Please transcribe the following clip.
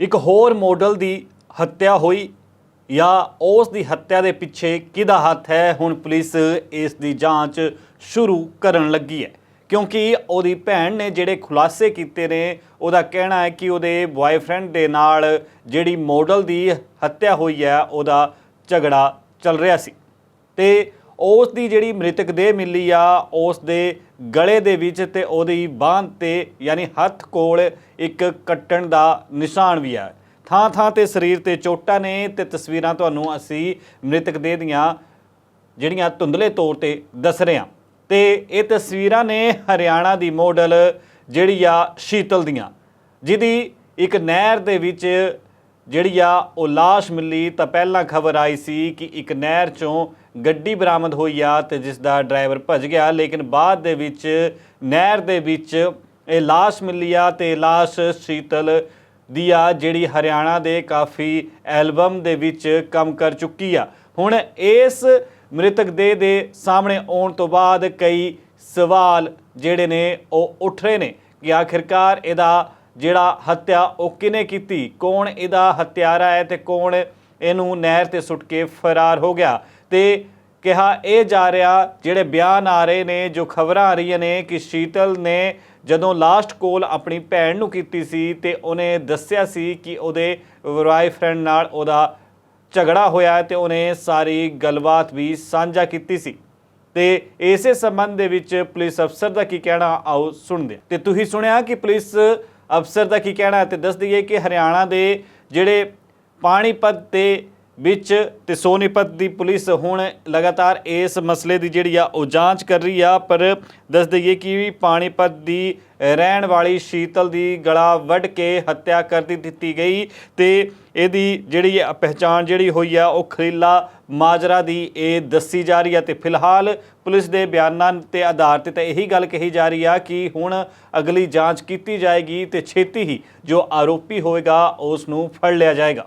ਇੱਕ ਹੋਰ ਮੋਡਲ ਦੀ ਹੱਤਿਆ ਹੋਈ ਜਾਂ ਉਸ ਦੀ ਹੱਤਿਆ ਦੇ ਪਿੱਛੇ ਕਿਹਦਾ ਹੱਥ ਹੈ, ਹੁਣ ਪੁਲਿਸ ਇਸ ਦੀ ਜਾਂਚ ਸ਼ੁਰੂ ਕਰਨ ਲੱਗੀ ਹੈ। ਕਿਉਂਕਿ ਉਹਦੀ ਭੈਣ ਨੇ ਜਿਹੜੇ ਖੁਲਾਸੇ ਕੀਤੇ ਨੇ, ਉਹਦਾ ਕਹਿਣਾ ਹੈ ਕਿ ਉਹਦੇ ਬॉयਫ੍ਰੈਂਡ ਦੇ ਨਾਲ ਜਿਹੜੀ ਮੋਡਲ ਦੀ ਹੱਤਿਆ ਹੋਈ ਹੈ, ਉਹਦਾ ਝਗੜਾ ਚੱਲ ਰਿਹਾ ਸੀ। ਤੇ ਉਸ ਦੀ ਜਿਹੜੀ ਮ੍ਰਿਤਕ ਦੇਹ ਮਿਲੀ ਆ, ਉਸ ਦੇ ਗਲੇ ਦੇ ਵਿੱਚ ਤੇ ਉਹਦੀ ਬਾਂਹ ਤੇ ਯਾਨੀ ਹੱਥ ਕੋਲ ਇੱਕ ਕੱਟਣ ਦਾ ਨਿਸ਼ਾਨ ਵੀ ਆ। ਥਾਂ ਥਾਂ ਤੇ ਸਰੀਰ ਤੇ ਚੋਟਾਂ ਨੇ ਤੇ ਤਸਵੀਰਾਂ ਤੁਹਾਨੂੰ ਅਸੀਂ ਮ੍ਰਿਤਕ ਦੇਹ ਦੀਆਂ ਜਿਹੜੀਆਂ ਧੁੰਦਲੇ ਤੌਰ ਤੇ ਦੱਸ ਰਹੇ ਹਾਂ। ਤੇ ਇਹ ਤਸਵੀਰਾਂ ਨੇ ਹਰਿਆਣਾ ਦੀ ਮਾਡਲ ਜਿਹੜੀ ਆ, ਸ਼ੀਤਲ ਦੀਆਂ। ਜਿਹਦੀ ਇੱਕ ਨਹਿਰ ਦੇ ਵਿੱਚ ਜਿਹੜੀ ਆ, ਉਹ ਲਾਸ਼ ਮਿਲੀ ਤਾਂ ਪਹਿਲਾਂ ਖਬਰ ਆਈ ਸੀ ਕਿ ਇੱਕ ਨਹਿਰ ਚੋਂ ਗੱਡੀ ਬਰਾਮਦ ਹੋਈ ਆ ਤੇ ਜਿਸ ਦਾ ਡਰਾਈਵਰ ਭੱਜ ਗਿਆ, ਲੇਕਿਨ ਬਾਅਦ ਦੇ ਵਿੱਚ, ਨਹਿਰ ਦੇ ਵਿੱਚ ਇਹ ਲਾਸ਼ ਮਿਲੀ ਆ ਤੇ ਲਾਸ਼ ਸ਼ੀਤਲ ਦੀ ਆ, ਜਿਹੜੀ ਹਰਿਆਣਾ ਦੇ ਕਾਫੀ ਐਲਬਮ ਦੇ ਵਿੱਚ ਕੰਮ ਕਰ ਚੁੱਕੀ ਆ। ਹੁਣ ਇਸ ਮ੍ਰਿਤਕ ਦੇਹ ਦੇ ਸਾਹਮਣੇ ਆਉਣ ਤੋਂ ਬਾਅਦ ਕਈ ਸਵਾਲ ਜਿਹੜੇ ਨੇ, ਉਹ ਉੱਠ ਰਹੇ ਨੇ ਕਿ ਆਖਿਰਕਾਰ ਇਹਦਾ ਜਿਹੜਾ ਹੱਤਿਆ, ਉਹ ਕਿਨੇ ਕੀਤੀ? ਕੌਣ ਇਹਦਾ ਹੱਤਿਆਰਾ ਹੈ ਤੇ ਕੌਣ ਇਹਨੂੰ ਨਹਿਰ ਤੇ ਸੁੱਟ ਕੇ ਫਰਾਰ ਹੋ ਗਿਆ ਤੇ ਕਿਹਾ, ਇਹ ਜਾ ਰਿਹਾ ਜਿਹੜੇ ਬਿਆਨ ਆ ਰਹੇ ਨੇ, ਜੋ ਖਬਰਾਂ ਆ ਰਹੀਆਂ ਨੇ ਕਿ ਸ਼ੀਤਲ ਨੇ ਜਦੋਂ ਲਾਸਟ ਕੋਲ ਆਪਣੀ ਭੈਣ ਨੂੰ ਕੀਤੀ ਸੀ ਤੇ ਉਹਨੇ ਦੱਸਿਆ ਸੀ ਕਿ ਉਹਦੇ ਬॉयਫ੍ਰੈਂਡ ਨਾਲ ਉਹਦਾ ਝਗੜਾ ਹੋਇਆ ਤੇ ਉਹਨੇ ਸਾਰੀ ਗੱਲਬਾਤ ਵੀ ਸਾਂਝਾ ਕੀਤੀ ਸੀ ਤੇ ਇਸੇ ਸੰਬੰਧ ਦੇ ਵਿੱਚ ਪੁਲਿਸ ਅਫਸਰ ਦਾ ਕੀ ਕਹਿਣਾ, ਆਓ ਸੁਣਦੇ ਹਾਂ। ਤੇ ਤੁਸੀਂ ਸੁਣਿਆ ਕਿ ਪੁਲਿਸ ਅਫਸਰ ਦਾ ਕੀ ਕਹਿਣਾ ਹੈ ਤੇ ਦੱਸ ਦਈਏ ਕਿ ਹਰਿਆਣਾ ਦੇ ਜਿਹੜੇ ਪਾਣੀਪਤ ਦੇ ਵਿੱਚ ਤੇ ਸੋਨੀਪਤ ਦੀ ਪੁਲਿਸ ਹੁਣ ਲਗਾਤਾਰ ਇਸ ਮਸਲੇ ਦੀ ਜਿਹੜੀ ਆ ਉਹ ਜਾਂਚ ਕਰ ਰਹੀ ਆ, ਪਰ ਦੱਸ ਦਈਏ ਕਿ ਪਾਣੀਪਤ ਦੀ ਰਹਿਣ ਵਾਲੀ ਸ਼ੀਤਲ ਦੀ ਗਲਾ ਵੱਢ ਕੇ ਹੱਤਿਆ ਕਰ ਦਿੱਤੀ ਗਈ ਤੇ ਇਹਦੀ ਜਿਹੜੀ ਪਹਿਚਾਣ ਜਿਹੜੀ ਹੋਈ ਆ, ਉਹ ਖਰੀਲਾ ਮਾਜਰਾ ਦੀ ਇਹ ਦੱਸੀ ਜਾ ਰਹੀ ਆ ਤੇ ਫਿਲਹਾਲ ਪੁਲਿਸ ਦੇ ਬਿਆਨਾਂ ਤੇ ਆਧਾਰ ਤੇ ਤਾਂ ਇਹੀ ਗੱਲ ਕਹੀ ਜਾ ਰਹੀ ਆ ਕਿ ਹੁਣ ਅਗਲੀ ਜਾਂਚ ਕੀਤੀ ਜਾਏਗੀ ਤੇ ਛੇਤੀ ਹੀ ਜੋ ਆਰੋਪੀ ਹੋਏਗਾ ਉਸ ਨੂੰ ਫੜ ਲਿਆ ਜਾਏਗਾ।